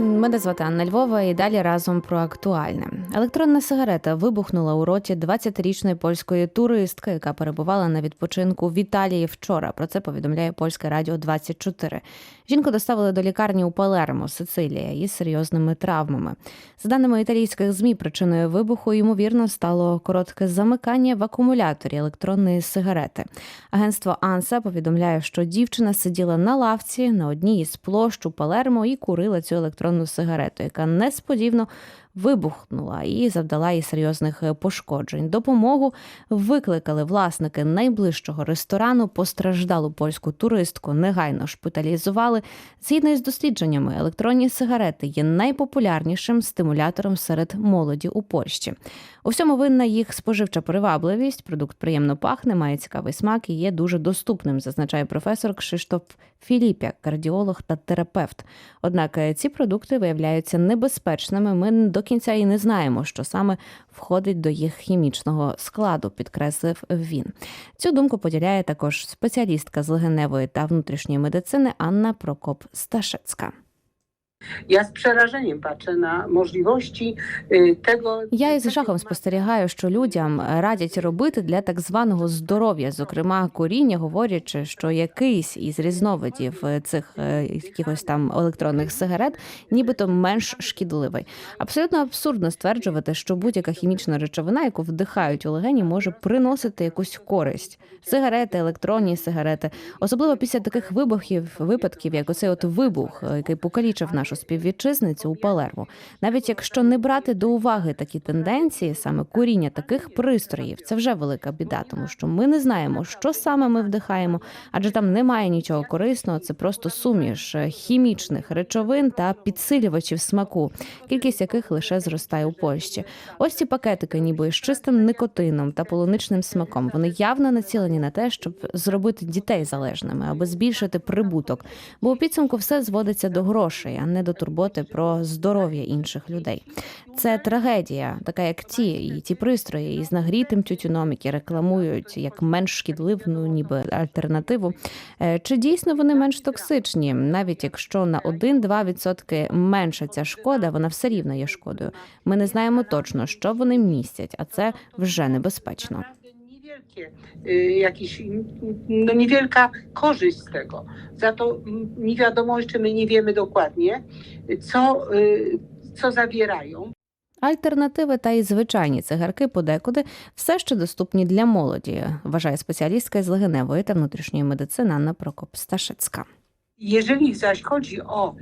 Мене звати Анна Львова і далі разом про актуальне. Електронна сигарета вибухнула у роті 20-річної польської туристки, яка перебувала на відпочинку в Італії вчора. Про це повідомляє польське радіо 24. Жінку доставили до лікарні у Палермо, Сицилія, із серйозними травмами. За даними італійських змі, причиною вибуху ймовірно стало коротке замикання в акумуляторі електронної сигарети. Агентство Анса повідомляє, що дівчина сиділа на лавці на одній із площ у Палермо і курила цю електронну сигарету, яка несподівано вибухнула і завдала їй серйозних е, пошкоджень. Допомогу викликали власники найближчого ресторану. Постраждалу польську туристку негайно шпиталізували. Згідно із дослідженнями, електронні сигарети є найпопулярнішим стимулятором серед молоді у Польщі. У всьому винна їх споживча привабливість. Продукт приємно пахне, має цікавий смак і є дуже доступним, зазначає професор Кшиштоф Філіпяк, кардіолог та терапевт. Однак е, ці продукти виявляються небезпечними. Ми до кінця і не знаємо, що саме входить до їх хімічного складу, підкреслив він. Цю думку поділяє також спеціалістка з легеневої та внутрішньої медицини Анна Прокоп Сташецька. Z przerażeniem patrzę na możliwości y, tego. Я із жахом спостерігаю, що людям радять робити для так званого здоров'я, зокрема коріння, говорячи, що якийсь із різновидів цих якихось там електронних сигарет, нібито менш шкідливий. Абсолютно абсурдно стверджувати, що будь-яка хімічна речовина, яку вдихають у легені, може приносити якусь користь. Сигарети, електронні сигарети, особливо після таких вибухів, випадків, як оцей от вибух, який покалічив нашу співвітчизницю у Палермо. Навіть якщо не брати до уваги такі тенденції, саме куріння таких пристроїв, це вже велика біда, тому що ми не знаємо, що саме ми вдихаємо, адже там немає нічого корисного. Це просто суміш е, хімічних речовин та підсилювачів смаку, кількість яких лише зростає у Польщі. Ось ці пакетики, ніби з чистим никотином та полуничним смаком. Вони явно націлені на те, щоб зробити дітей залежними, аби збільшити прибуток. Бо у підсумку все зводиться до грошей, а не до турботи про здоров'я інших людей. Це трагедія, така як ті і ті пристрої із нагрітим тютюном, які рекламують як менш шкідливу, ніби альтернативу. Е, Чи дійсно вони менш токсичні, навіть якщо на 1-2% менша ця шкода, вона все рівно є шкодою. Ми не знаємо точно, що вони містять, а це вже небезпечно. Naprawdę Niewielkie, y, jakiś, no niewielka korzyść z tego. Za to mm, nie wiadomo, jeszcze my nie wiemy dokładnie, co, y, co zawierają. Альтернативи та й звичайні цигарки подекуди все ще доступні для молоді, вважає спеціалістка з легеневої та внутрішньої медицини Анна Прокоп Сташецька. Jeżeli zaś chodzi o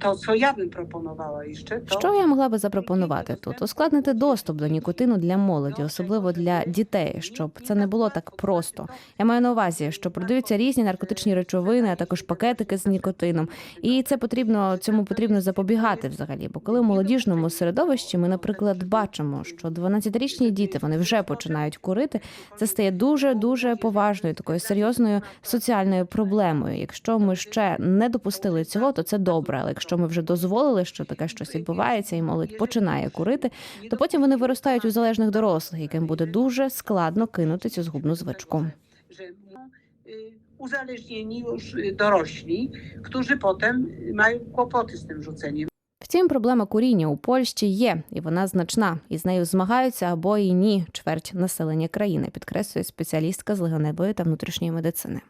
to, co ja bym proponowała jeszcze, to Що я могла би запропонувати тут? Ускладнити доступ до нікотину для молоді, особливо для дітей, щоб це не було так просто. Я маю на увазі, що продаються різні наркотичні речовини, а також пакетики з нікотином. І це потрібно цьому потрібно запобігати взагалі. Бо коли в молодіжному середовищі ми, наприклад, бачимо, що 12-річні діти вони вже починають курити, це стає дуже дуже поважною такою серйозною соціальною проблемою. Якщо ми ще не допустили цього, то це добре. Але якщо ми вже дозволили, що таке щось відбувається, і молодь починає курити, то потім вони виростають у залежних дорослих, яким буде дуже складно кинути цю згубну звичку. uzależnieni już dorośli, którzy potem mają kłopoty z tym rzuceniem. Втім, проблема куріння у Польщі є, і вона значна. І з нею змагаються або і ні чверть населення країни, підкреслює спеціалістка з легеневої та внутрішньої медицини.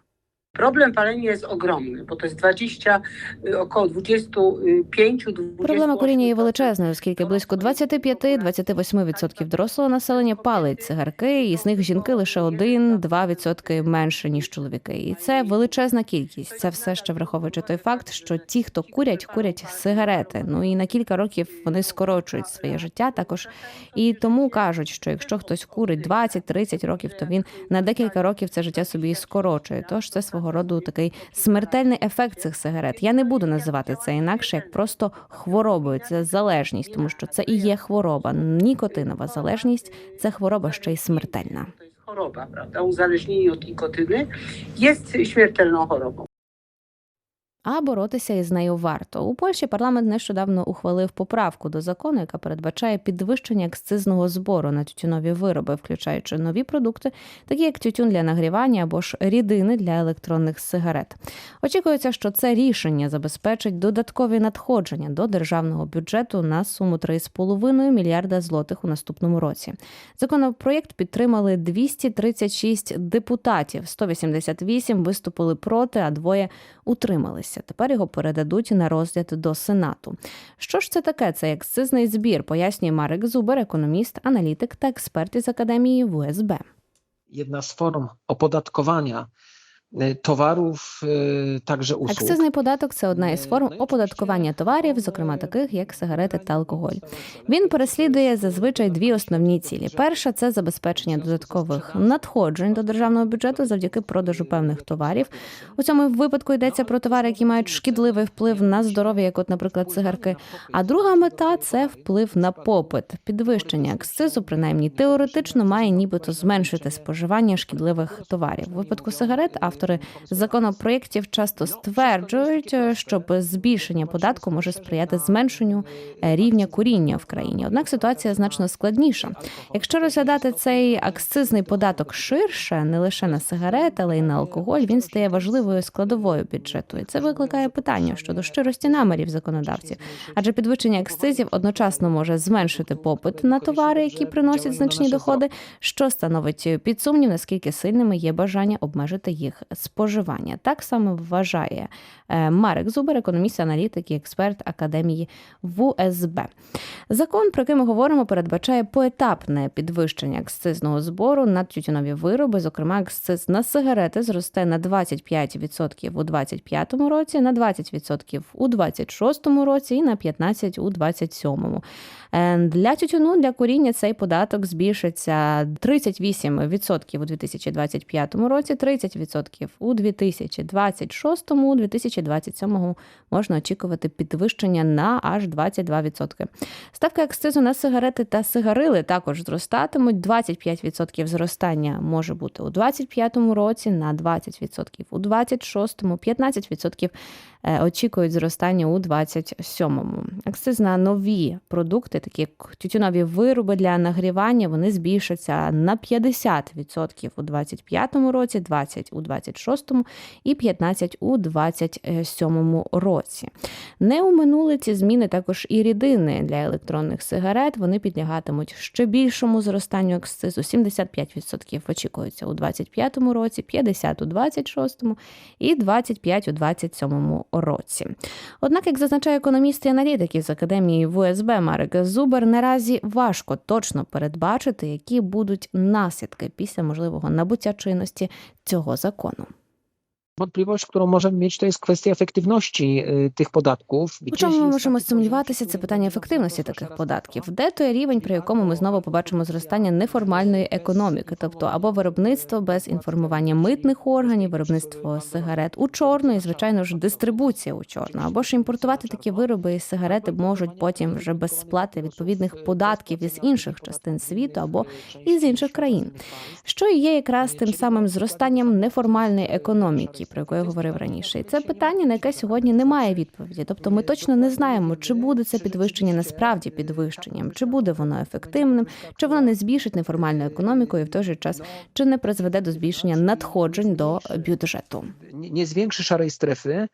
Problem palenia jest ogromny, bo to jest 20, y, około 25, 28 Проблема куріння є величезною, оскільки близько 25-28% дорослого населення палить цигарки, і з них жінки лише 1-2% менше ніж чоловіки. І це величезна кількість. Це все ще враховуючи той факт, що ті, хто курять, курять сигарети. Ну і на кілька років вони скорочують своє життя також. І тому кажуть, що якщо хтось курить 20-30 років, то він на декілька років це життя собі скорочує. Тож це свого роду такий смертельний ефект цих сигарет. Я не буду називати це інакше, як просто хворобою. Це залежність, тому що це і є хвороба. Нікотинова залежність це хвороба ще й смертельна. Хвороба, правда? Uzależnienie od nikotyny jest śmiertelną chorobą. А боротися із нею варто. У Польщі парламент нещодавно ухвалив поправку до закону, яка передбачає підвищення акцизного збору на тютюнові вироби, включаючи нові продукти, такі як тютюн для нагрівання або ж рідини для електронних сигарет. Очікується, що це рішення забезпечить додаткові надходження до державного бюджету на суму 3,5 мільярда злотих у наступному році. Законопроєкт підтримали 236 депутатів, 188 виступили проти, а двоє утрималися. Тепер його передадуть на розгляд до Сенату. Що ж це таке? Це ексцизний збір, пояснює Марик Зубер, економіст, аналітик та експерт із академії ВСБ. jedna z form opodatkowania towarów, y, także. Акцизний податок це одна із форм оподаткування товарів, зокрема таких як сигарети та алкоголь. Він переслідує зазвичай дві основні цілі: перша це забезпечення додаткових надходжень до державного бюджету завдяки продажу певних товарів. У цьому випадку йдеться про товари, які мають шкідливий вплив на здоров'я, як, от, наприклад, цигарки. А друга мета це вплив на попит. Підвищення акцизу, принаймні теоретично, має нібито зменшити споживання шкідливих товарів. У випадку сигарет автори законопроєктів часто стверджують, що збільшення податку може сприяти зменшенню е, рівня куріння в країні. Однак ситуація значно складніша. Якщо розглядати цей акцизний податок ширше, не лише на сигарети, але й на алкоголь, він стає важливою складовою бюджету. І це викликає питання щодо щирості намірів законодавців. Адже підвищення акцизів одночасно може зменшити попит на товари, які приносять значні доходи, що становить під сумнів, наскільки сильними є бажання обмежити їх споживання. Так само вважає е, Марек Зубер, економіст, аналітик і експерт академії ВУСБ. Закон, про який ми говоримо, передбачає поетапне підвищення акцизного збору на тютюнові вироби. Зокрема, акциз на сигарети зросте на 25% у 2025 році, на 20% у 2026 році і на 15% у 2027. Е, Для тютюну для куріння цей податок збільшиться 38% у 2025 році, 30% у 2026, у 2027 можна очікувати підвищення на аж 22%. Ставки акцизу на сигарети та сигарили також зростатимуть. 25% зростання може бути у 2025 році, на 20% у 2026, 15% е, очікують зростання у 2027. Акциз на нові продукти, такі як тютюнові вироби для нагрівання, вони збільшаться на 50% у 2025 році, 20% у 2026 і 15% у 2027 році. Не уминули ці зміни також і рідини для електронних сигарет. Вони підлягатимуть ще більшому зростанню акцизу. 75% очікується у 2025 році, 50% у 2026 і 25% у 2027 році. Однак, як зазначає економіст і аналітик із академії ВСБ Марек Зубер, наразі важко точно передбачити, які будуть наслідки після можливого набуття чинності цього закону. Wątpliwość, którą możemy mieć, to jest kwestia efektywności tych podatków. У чому ми можемо сумніватися? Це питання ефективності таких податків. Де той рівень, при якому ми знову побачимо зростання неформальної економіки, тобто або виробництво без інформування митних органів, виробництво сигарет у чорну і, звичайно ж, дистрибуція у чорну, або ж імпортувати такі вироби і сигарети можуть потім вже без сплати відповідних податків із інших частин світу або із інших країн, що є якраз тим самим зростанням неформальної економіки, про яку я говорив раніше. І це питання, на яке сьогодні немає відповіді. Тобто, ми точно не знаємо, чи буде це підвищення насправді підвищенням, чи буде воно ефективним, чи воно не збільшить неформальну економіку і в той же час чи не призведе до збільшення надходжень до бюджету. Не szarej strefy, y,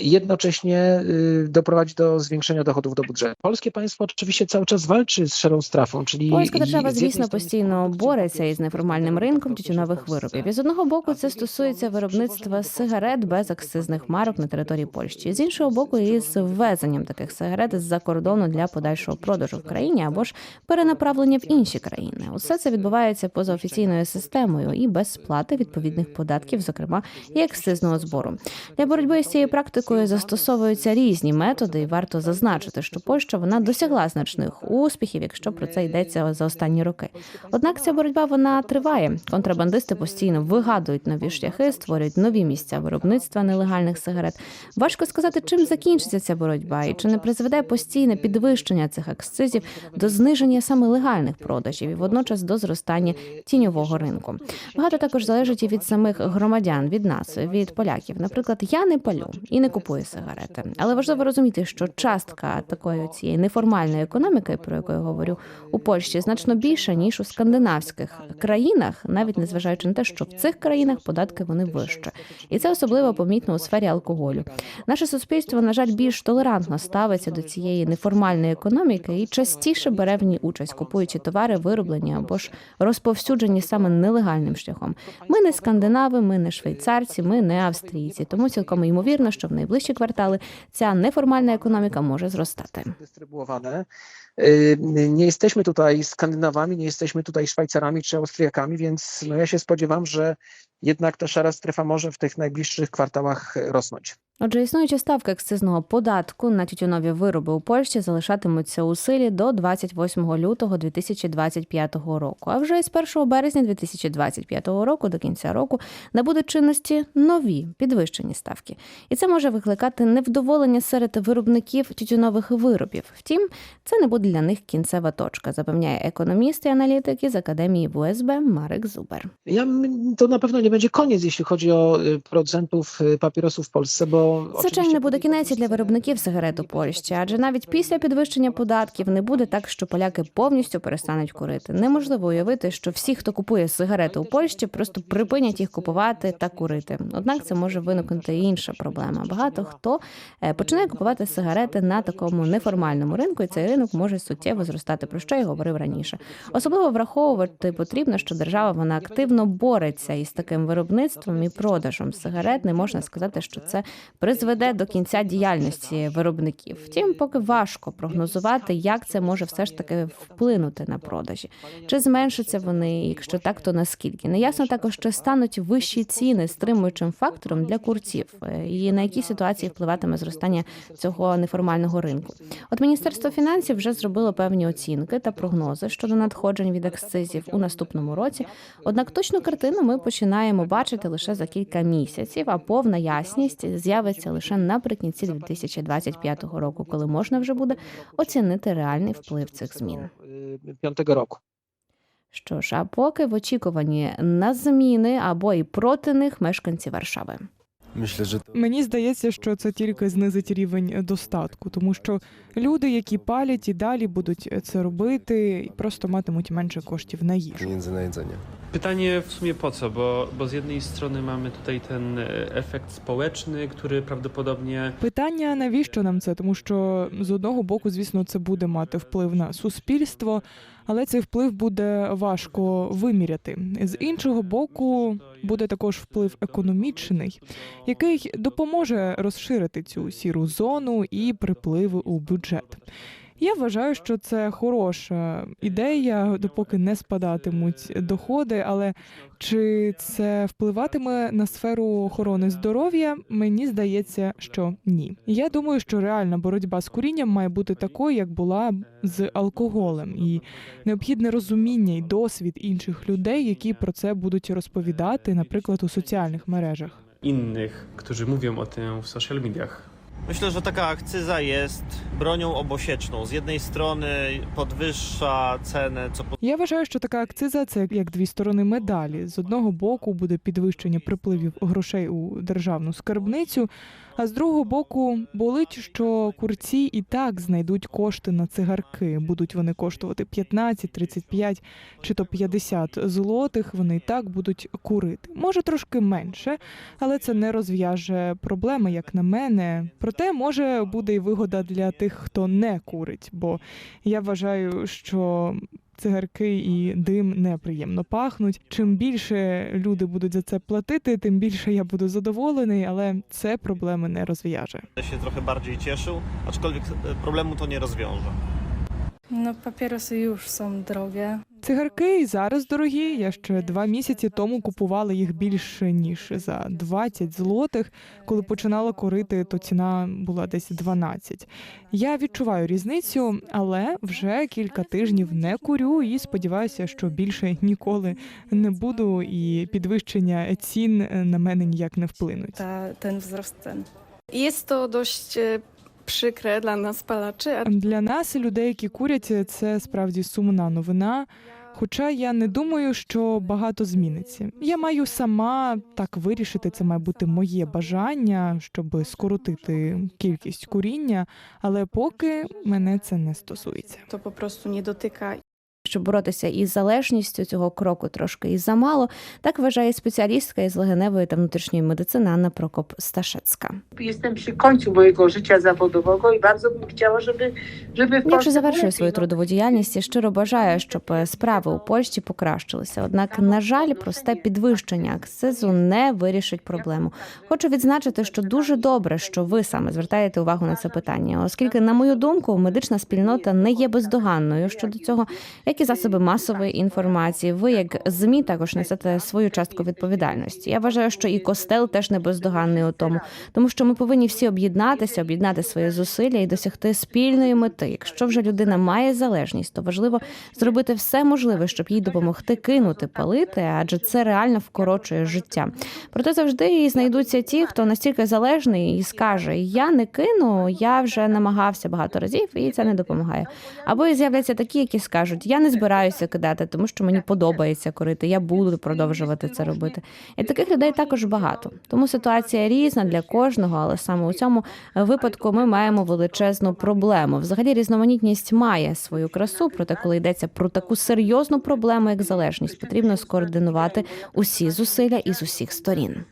jednocześnie doprowadzi do zwiększenia dochodów do budżetu. Polskie państwo oczywiście cały czas walczy z szarą strefą, czyli Польська держава, звісно, постійно бореться із неформальним ринком тютюнових виробів. І з одного боку, це стосується виробництва сигарет без акцизних марок на території Польщі. З іншого боку, із ввезенням таких сигарет з-за кордону для подальшого продажу в країні або ж перенаправлення в інші країни. Усе це відбувається поза офіційною системою і без сплати відповідних податків, зокрема і акцизного збору. Для боротьби з цією практикою застосовуються різні методи, і варто зазначити, що Польща вона досягла значних успіхів, якщо про це йдеться за останні роки. Однак ця боротьба вона триває. Контрабандисти постійно вигадують нові шляхи, створюють нові місця виробництва нелегальних сигарет. Важко сказати, чим закінчиться ця боротьба, і чи не призведе постійне підвищення цих акцизів до зниження саме легальних продажів і водночас до зростання тіньового ринку. Багато також залежить і від самих громадян, від нас, від поляків. Наприклад, я не палю. І не купує сигарети. Але важливо розуміти, що частка такої цієї неформальної економіки, про яку я говорю, у Польщі значно більша ніж у скандинавських країнах, навіть незважаючи на те, що в цих країнах податки вони вище, і це особливо помітно у сфері алкоголю. Наше суспільство, на жаль, більш толерантно ставиться до цієї неформальної економіки і частіше бере в ній участь, купуючи товари, вироблені або ж розповсюджені саме нелегальним шляхом. Ми не скандинави, ми не швейцарці, ми не австрійці. Тому цілком ймовірно, що в найближчі квартали ця неформальна економіка може зростати. dystrybuowane. Y, Nie jesteśmy tutaj Skandynawami, nie jesteśmy tutaj Szwajcarami czy Austriakami, więc no ja się spodziewam, że jednak ta szara strefa może w tych najbliższych kwartałach rosnąć. Отже, існуючі ставки акцизного податку на тютюнові вироби у Польщі залишатимуться у силі до 28 лютого 2025 року. А вже з 1 березня 2025 року до кінця року набудуть чинності нові підвищені ставки. І це може викликати невдоволення серед виробників тютюнових виробів. Втім, це не буде для них кінцева точка, запевняє економіст і аналітик із академії ВСБ Марek Зубер. To na pewno nie będzie koniec, jeśli chodzi producentów y, papierosów w Polsce, bo Звичайно, буде кінець і для виробників сигарет у Польщі, адже навіть після підвищення податків не буде так, що поляки повністю перестануть курити. Неможливо уявити, що всі, хто купує сигарети у Польщі, просто припинять їх купувати та курити. Однак це може виникнути і інша проблема. Багато хто е, починає купувати сигарети на такому неформальному ринку, і цей ринок може суттєво зростати. Про що я говорив раніше. Особливо враховувати потрібно, що держава вона активно бореться із таким виробництвом і продажем сигарет. Не можна сказати, що це призведе до кінця діяльності виробників. Втім, поки важко прогнозувати, як це може все ж таки вплинути на продажі. Чи зменшаться вони? Якщо так, то наскільки? Неясно також, чи стануть вищі ціни стримуючим фактором для курців, е, і на які ситуації впливатиме зростання цього неформального ринку. От Міністерство фінансів вже зробило певні оцінки та прогнози щодо надходжень від акцизів у наступному році. Однак точну картину ми починаємо бачити лише за кілька місяців, а повна ясність з'явиться лише наприкінці 2025 року, коли можна вже буде оцінити реальний вплив цих змін. y, piątego. Що ж, а поки в очікуванні на зміни або і проти них мешканці Варшави. Мені здається, що це тільки знизить рівень достатку, тому що люди, які палять і далі будуть це робити, і просто матимуть менше коштів на їжу. Pytanie w sumie po co, bo, bo z jednej strony mamy tutaj ten efekt społeczny, który prawdopodobnie Питання навіщо нам це? Тому що з одного боку, звісно, це буде мати вплив на суспільство, але цей вплив буде важко виміряти. З іншого боку, буде також вплив економічний, який допоможе розширити цю сіру зону і припливи у бюджет. Я вважаю, що це хороша ідея, допоки не спадатимуть доходи. Але чи це впливатиме на сферу охорони здоров'я? Мені здається, що ні. Я думаю, що реальна боротьба з курінням має бути такою, як була з алкоголем, і необхідне розуміння і досвід інших людей, які про це будуть розповідати, наприклад, у соціальних мережах. innych, którzy mówią o tym w social mediach. Myślę, że taka akcyza jest bronią obosieczną. Z jednej strony podwyższa cenę, co Я вважаю, що така акциза це як дві сторони медалі. З одного боку буде підвищення припливів грошей у державну скарбницю, а з другого боку болить, що курці і так знайдуть кошти на цигарки. Будуть вони коштувати 15, 35 чи то 50 злотих. Вони і так будуть курити. Може трошки менше, але це не розв'яже проблеми, як на мене. Проте може буде і вигода для тих, хто не курить, бо я вважаю, що цигарки і дим неприємно пахнуть. Чим більше люди будуть за це платити, тим більше я буду задоволений, але це проблеми не розв'яже. się ще bardziej cieszył, aczkolwiek problemu to nie rozwiąże. No papierosy już są drogie. Цигарки і зараз дорогі. Я ще два місяці тому купувала їх більше ніж за 20 злотих. Коли починала курити, то ціна була десь 12. Я відчуваю різницю, але вже кілька тижнів не курю і сподіваюся, що більше ніколи не буду, і підвищення цін на мене ніяк не вплинуть. Ta, ten wzrost cen. Jest to przykre dla nas palaczy, a Для нас, людей, які курять, це справді сумна новина. Хоча я не думаю, що багато зміниться. Я маю сама так вирішити. Це має бути моє бажання, щоб скоротити кількість куріння, але поки мене це не стосується. To po prostu nie dotyka Щоб боротися із залежністю цього кроку трошки і замало, так вважає спеціалістка із легеневої та внутрішньої медицини Анна Прокоп Сташецька. Jestem przy końcu mojego życia zawodowego i bardzo bym chciała, żeby, żeby Я вже завершую свою трудову діяльність і щиро бажаю, щоб справи у Польщі покращилися. Однак, на жаль, просте підвищення акцизу не вирішить проблему. Хочу відзначити, що дуже добре, що ви саме звертаєте увагу на це питання, оскільки, на мою думку, медична спільнота не є бездоганною щодо цього, як і засоби масової інформації. Ви, як змі, також несете свою частку відповідальності. Я вважаю, що і костел теж не бездоганний у тому, тому що ми повинні всі об'єднатися, об'єднати свої зусилля і досягти спільної мети. Якщо вже людина має залежність, то важливо зробити все можливе, щоб їй допомогти кинути палити, адже це реально вкорочує життя. Проте завжди і знайдуться ті, хто настільки залежний і скаже: Я не кину, я вже намагався багато разів, і це не допомагає. Або і з'являться такі, які скажуть: Я не збираюся кидати, тому що мені подобається курити, я буду продовжувати це робити. І таких людей також багато. Тому ситуація різна для кожного, але саме у цьому випадку ми маємо величезну проблему. Взагалі, різноманітність має свою красу. Проте, коли йдеться про таку серйозну проблему, як залежність, потрібно скоординувати усі зусилля із усіх сторін.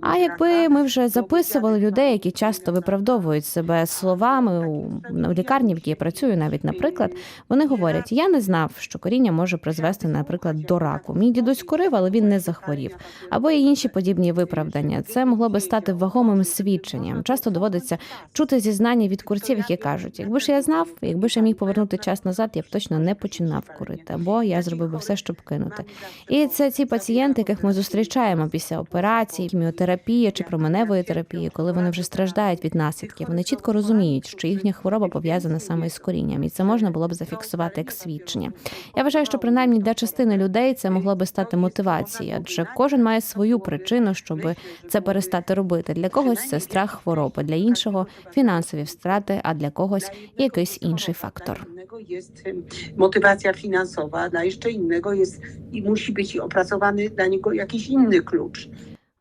А якби ми вже записували людей, які часто виправдовують себе словами у лікарні, в якій я працюю, навіть наприклад, вони говорять: я не знав, що коріння може призвести, наприклад, до раку. Мій дідусь курив, але він не захворів. Або і інші подібні виправдання. Це могло би стати вагомим свідченням. Часто доводиться чути зізнання від курців, які кажуть: якби ж я знав, якби ж я міг повернути час назад, я б точно не починав курити, або я зробив би все, щоб кинути. І це ті пацієнти, яких ми зустрічаємо після операції, хіміотерапії чи променевої терапії, коли вони вже страждають від наслідків. Вони чітко розуміють, що їхня хвороба пов'язана саме з корінням, і це можна було б зафіксувати як свідчення. Я вважаю, що принаймні для частини людей це могло би стати мотивацією, адже кожен має свою причину, щоб це перестати робити. Для когось це страх хвороби, для іншого фінансові втрати, а для когось якийсь інший фактор. Dla innego jest em, motywacja finansowa, dla jeszcze innego jest i musi być opracowany dla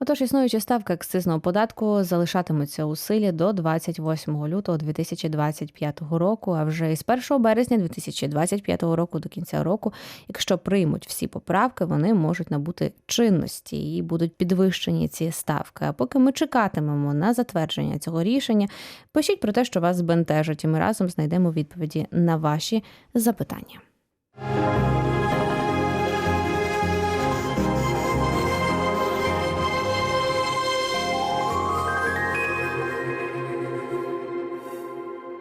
Отож, існуючі ставки акцизного податку залишатимуться у силі до 28 лютого 2025 року. А вже із 1 березня 2025 року до кінця року, якщо приймуть всі поправки, вони можуть набути чинності і будуть підвищені ці ставки. А поки ми чекатимемо на затвердження цього рішення, пишіть про те, що вас збентежить, і ми разом знайдемо відповіді на ваші запитання.